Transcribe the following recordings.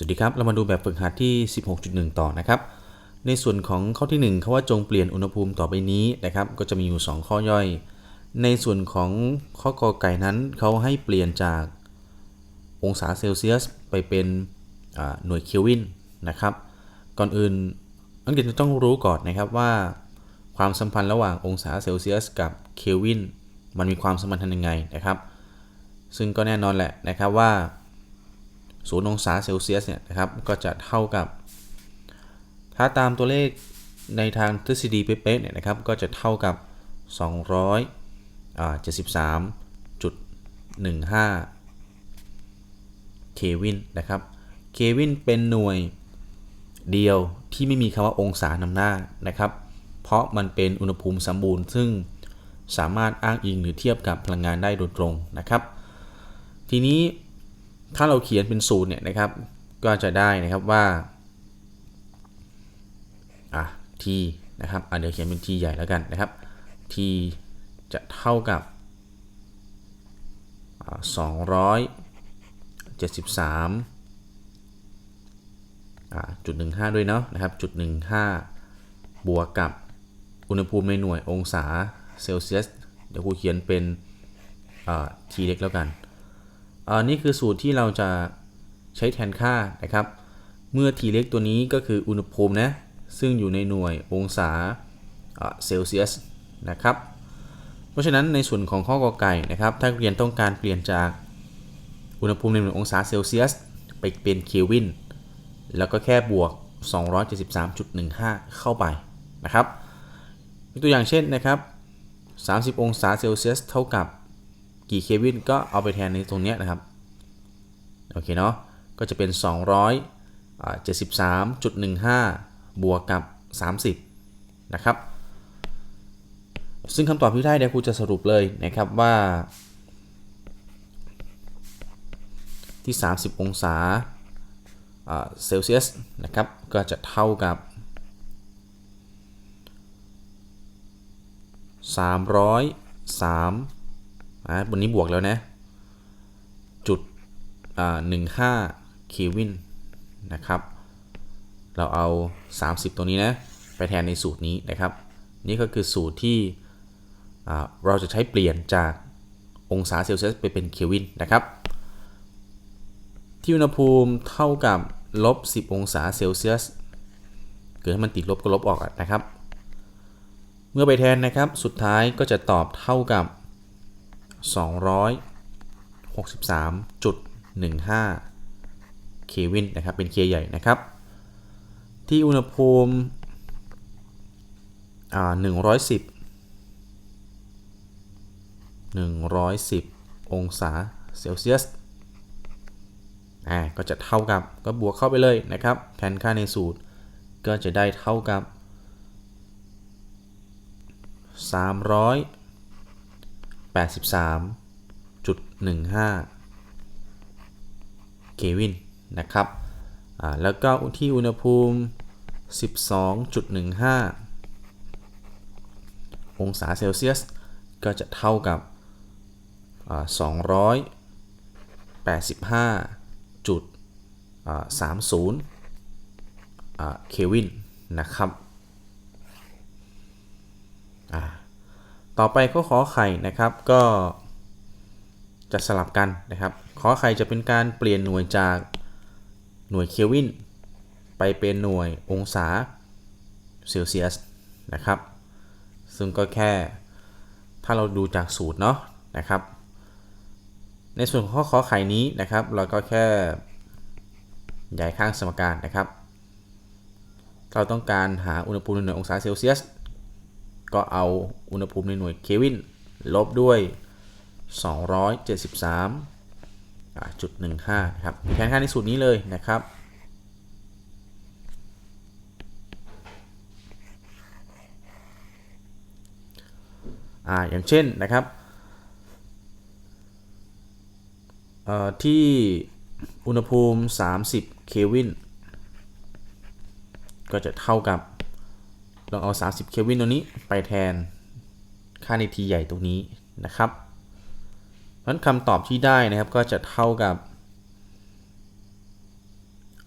สวัสดีครับ เรามาดูแบบฝึกหัดที่ 16.1 ต่อนะครับ ในส่วนของข้อที่1เขาว่าจงเปลี่ยนอุณหภูมิต่อไปนี้นะครับ ก็จะมีอยู่ 2 ข้อย่อย ในส่วนของข้อกอไก่นั้นเขาให้เปลี่ยนจากองศาเซลเซียสไปเป็นหน่วยเคลวินนะครับ ก่อนอื่นอังกฤษจะต้องรู้ก่อนนะครับว่า ความสัมพันธ์ระหว่างองศาเซลเซียสกับเคลวินมันมีความสัมพันธ์ยังไงนะครับ ซึ่งก็แน่นอนแหละนะครับว่า ศูนย์องศาเซลเซียสเนี่ยนะครับก็จะเท่ากับ ถ้าตามตัวเลขในทางทฤษฎีเป๊ะๆเนี่ยนะครับก็จะเท่ากับ 273.15 เควินนะครับเควินเป็นหน่วยเดียวที่ไม่มีคำว่าองศานำหน้านะครับ เพราะมันเป็นอุณหภูมิสมบูรณ์ ซึ่งสามารถอ้างอิงหรือเทียบกับพลังงานได้โดยตรงนะครับ ทีนี้ ถ้าเราเขียนเป็นสูตรเนี่ยนะครับก็จะได้นะครับว่าอะ t นะครับอะเดี๋ยวเขียนเป็น t ใหญ่แล้วกันนะครับ t จะเท่ากับสองร้อยเจ็ดสิบสามจุดหนึ่งห้าด้วยเนาะนะครับจุดหนึ่งห้าบวกกับอุณหภูมิในหน่วยองศาเซลเซียส เดี๋ยวครูเขียนเป็น t เล็กแล้วกัน อันนี้คือสูตรที่เราจะใช้แทนค่านะครับ เมื่อ t เล็กตัวนี้ก็คืออุณหภูมินะ ซึ่งอยู่ในหน่วยองศาเซลเซียสนะครับ เพราะฉะนั้นในส่วนของข้อกอไก่นะครับ ถ้าเรียนต้องการเปลี่ยนจากอุณหภูมิในหน่วยองศาเซลเซียสไปเป็นเคลวิน แล้วก็แค่บวก 273.15 เข้าไปนะครับ ตัวอย่างเช่นนะครับ 30 องศาเซลเซียสเท่ากับ กี่เควินก็เอาไปแทนในตรงนี้นะครับ โอเคเนาะ ก็จะเป็น 273.15 บวกกับ 30 นะครับ ซึ่งคำตอบที่ได้เดี๋ยวครูจะสรุปเลยนะครับว่า ที่ 30 องศาเซลเซียสนะครับ ก็จะเท่ากับ 303 อ่าบนนี้บวกแล้วนะ จุดอ่าหนึ่งห้าเควินนะครับ เราเอา 30ตรงนี้นะ ไปแทนในสูตรนี้นะครับ นี่ก็คือสูตรที่เราจะใช้เปลี่ยนจากองศาเซลเซียสไปเป็นเควินนะครับ ที่อุณหภูมิเท่ากับลบ 10 องศาเซลเซียส เกิดให้มันติดลบก็ลบออกนะครับ เมื่อไปแทนนะครับ สุดท้ายก็จะตอบเท่ากับ 263.15 เควินนะครับ เป็นเคใหญ่นะครับ ที่อุณหภูมิอ่า110 110 องศาเซลเซียสอ่าก็จะเท่ากับก็บวกเข้าไปเลยนะครับ แทนค่าในสูตรก็จะได้เท่ากับ 300 83.15 เควินนะครับ แล้วก็ที่อุณหภูมิ 12.15 องศาเซลเซียส ก็จะเท่ากับ 285.30 เควินนะครับ ต่อไปข้อขอไข่นะครับก็จะสลับกันนะครับ ขอไข่จะเป็นการเปลี่ยนหน่วยจากหน่วยเคลวิน ไปเป็นหน่วยองศาเซลเซียสนะครับ ซึ่งก็แค่ถ้าเราดูจากสูตรเนาะนะครับ ในส่วนของข้อขอไข่นี้นะครับ เราก็แค่ย้ายข้างสมการนะครับ เราต้องการหาอุณหภูมิหน่วยองศาเซลเซียส ก็เอาอุณหภูมิในหน่วยเควินลบด้วย 273.15ครับแทนค่าในสูตรนี้เลยนะครับอ่าอย่างเช่นนะครับที่อุณหภูมิ 30 เควินก็จะเท่ากับ ลองเอา 30 เควินตัวนี้ไปแทนค่าในทีใหญ่ตรงนี้นะครับเพราะคำตอบที่ได้นะครับก็จะเท่ากับ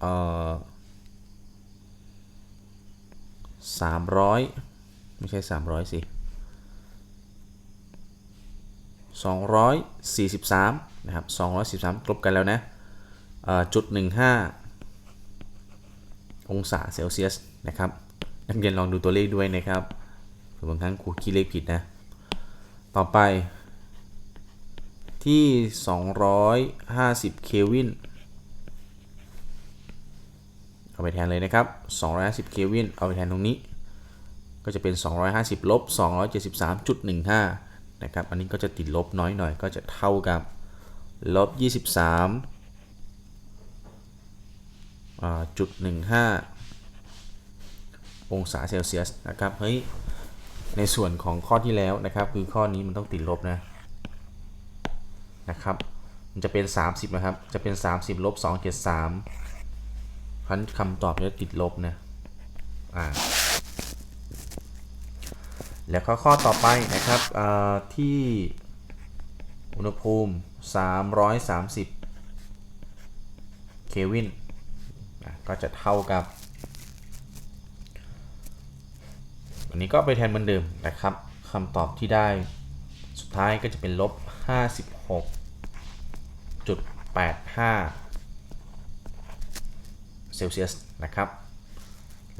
เอ่อสามร้อยไม่ใช่สามร้อยสิสองร้อยสี่สิบสามนะครับสองร้อยสิบสามลบกันแล้วนะจุดหนึ่งห้าองศาเซลเซียสนะครับ นักเรียนลองดูตัวเลขด้วยนะครับเผื่อบางครั้งครูคิดเลขผิดนะ ต่อไป ที่ 250 เควิน เอาไปแทนเลยนะครับ 250 เควิน เอาไปแทนตรงนี้ ก็จะเป็น 250 ลบ 273.15 นะครับ อันนี้ก็จะติดลบน้อยหน่อยก็จะเท่ากับลบ 23จุด15 องศาเซลเซียสนะครับเฮ้ยในส่วนของข้อที่แล้วนะครับ คือข้อนี้มันต้องติดลบนะนะครับ มันจะเป็น 30 นะครับ จะเป็น 30ลบ273พันคำตอบจะติดลบนะอ่าแล้วข้อข้อต่อไปนะครับที่อุณหภูมิ 330 เคลวินก็จะเท่ากับ อันนี้ก็ไปแทนเหมือนเดิมนะครับคำตอบที่ได้สุดท้ายก็จะเป็นลบ 56.85 เซลเซียสนะครับ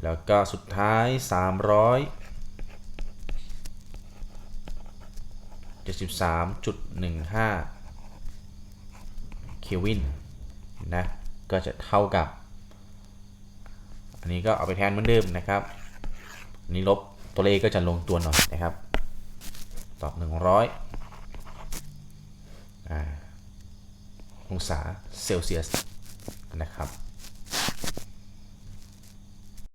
แล้วก็สุดท้าย373.15 เคลวินนะก็จะเท่ากับ อันนี้ก็เอาไปแทนเหมือนเดิมนะครับ อันนี้ลบ ตัวเลขก็จะลงตัวหน่อยนะครับ ตอบ 100อ่าองศาเซลเซียสนะครับ